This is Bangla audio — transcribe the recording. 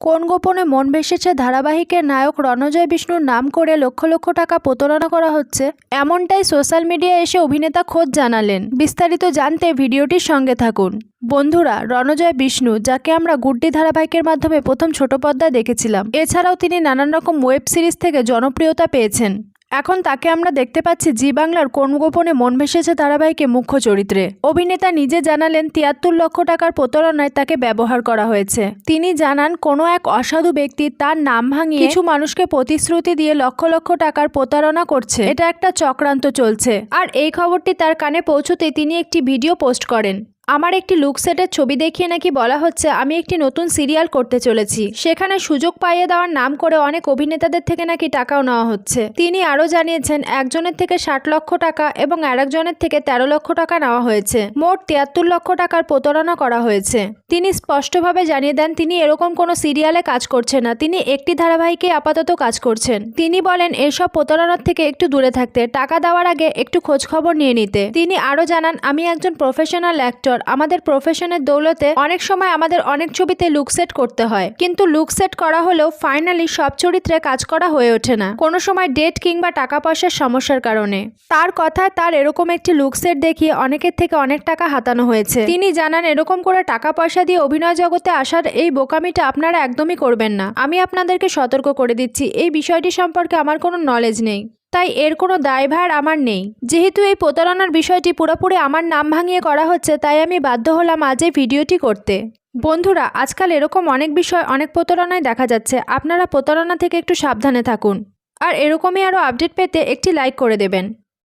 কোন গোপনে মন ভেসেছে ধারাবাহিকের নায়ক রণজয় বিষ্ণুর নাম করে লক্ষ লক্ষ টাকা প্রতারণা করা হচ্ছে? এমনটাই সোশ্যাল মিডিয়ায় এসে অভিনেতা খোঁজ জানালেন। বিস্তারিত জানতে ভিডিওটির সঙ্গে থাকুন। বন্ধুরা, রণজয় বিষ্ণু, যাকে আমরা গুড্ডি ধারাবাহিকের মাধ্যমে প্রথম ছোট পর্দায় দেখেছিলাম, এছাড়াও তিনি নানান রকম ওয়েব সিরিজ থেকে জনপ্রিয়তা পেয়েছেন। এখন তাকে আমরা দেখতে পাচ্ছি জি বাংলার কোন গোপনে মন ভেসেছে ধারাবাহিকে মুখ্য চরিত্রে। অভিনেতা নিজে জানালেন তিয়াত্তর লক্ষ টাকার প্রতারণায় তাকে ব্যবহার করা হয়েছে। তিনি জানান কোনো এক অসাধু ব্যক্তি তার নাম ভাঙিয়ে কিছু মানুষকে প্রতিশ্রুতি দিয়ে লক্ষ লক্ষ টাকার প্রতারণা করছে। এটা একটা চক্রান্ত চলছে। আর এই খবরটি তার কানে পৌঁছতে তিনি একটি ভিডিও পোস্ট করেন। আমার একটি লুক সেটের ছবি দেখিয়ে নাকি বলা হচ্ছে, আমি একটি নতুন সিরিয়াল করতে চলেছি। সেখানে সুযোগ পাইয়ে দেওয়ার নাম করে অনেক অভিনেতাদের থেকে নাকি টাকাও নেওয়া হচ্ছে। তিনি আরও জানিয়েছেন, একজনের থেকে ষাট লক্ষ টাকা এবং আরেকজনের থেকে তেরো লক্ষ টাকা নেওয়া হয়েছে। মোট তিয়াত্তর লক্ষ টাকার প্রতারণা করা হয়েছে। তিনি স্পষ্টভাবে জানিয়ে দেন, তিনি এরকম কোনো সিরিয়ালে কাজ করছেন না। তিনি একটি ধারাবাহিকে আপাতত কাজ করছেন। তিনি বলেন, এসব প্রতারণার থেকে একটু দূরে থাকতে, টাকা দেওয়ার আগে একটু খোঁজ খবর নিয়ে নিতে। তিনি আরও জানান, আমি একজন প্রফেশনাল অ্যাক্টর আমাদের প্রফেশনের দৌলতে অনেক সময় আমাদের অনেক ছবিতে লুক সেট করতে হয়। কিন্তু লুক সেট করা হলেও ফাইনালি সব চরিত্রে কাজ করা হয়ে ওঠে না। কোনো সময় ডেট কিংবা টাকা পয়সার সমস্যার কারণে। তার কথায় তার এরকম একটি লুক সেট দেখিয়ে অনেকের থেকে অনেক টাকা হাতানো হয়েছে। তিনি জানান, এরকম করে টাকা পয়সা দিয়ে অভিনয় জগতে আসার এই বোকামিটা আপনারা একদমই করবেন না। আমি আপনাদেরকে সতর্ক করে দিচ্ছি। এই বিষয়টি সম্পর্কে আমার কোনো নলেজ নেই। তাই এর কোনো দায়ভার আমার নেই। যেহেতু এই প্রতারণার বিষয়টি পুরোপুরি আমার নাম ভাঙিয়ে করা হচ্ছে, তাই আমি বাধ্য হলাম আজ এই ভিডিওটি করতে। বন্ধুরা, আজকাল এরকম অনেক বিষয়, অনেক প্রতারণায় দেখা যাচ্ছে। আপনারা প্রতারণা থেকে একটু সাবধানে থাকুন। আর এরকমই আরও আপডেট পেতে একটি লাইক করে দেবেন।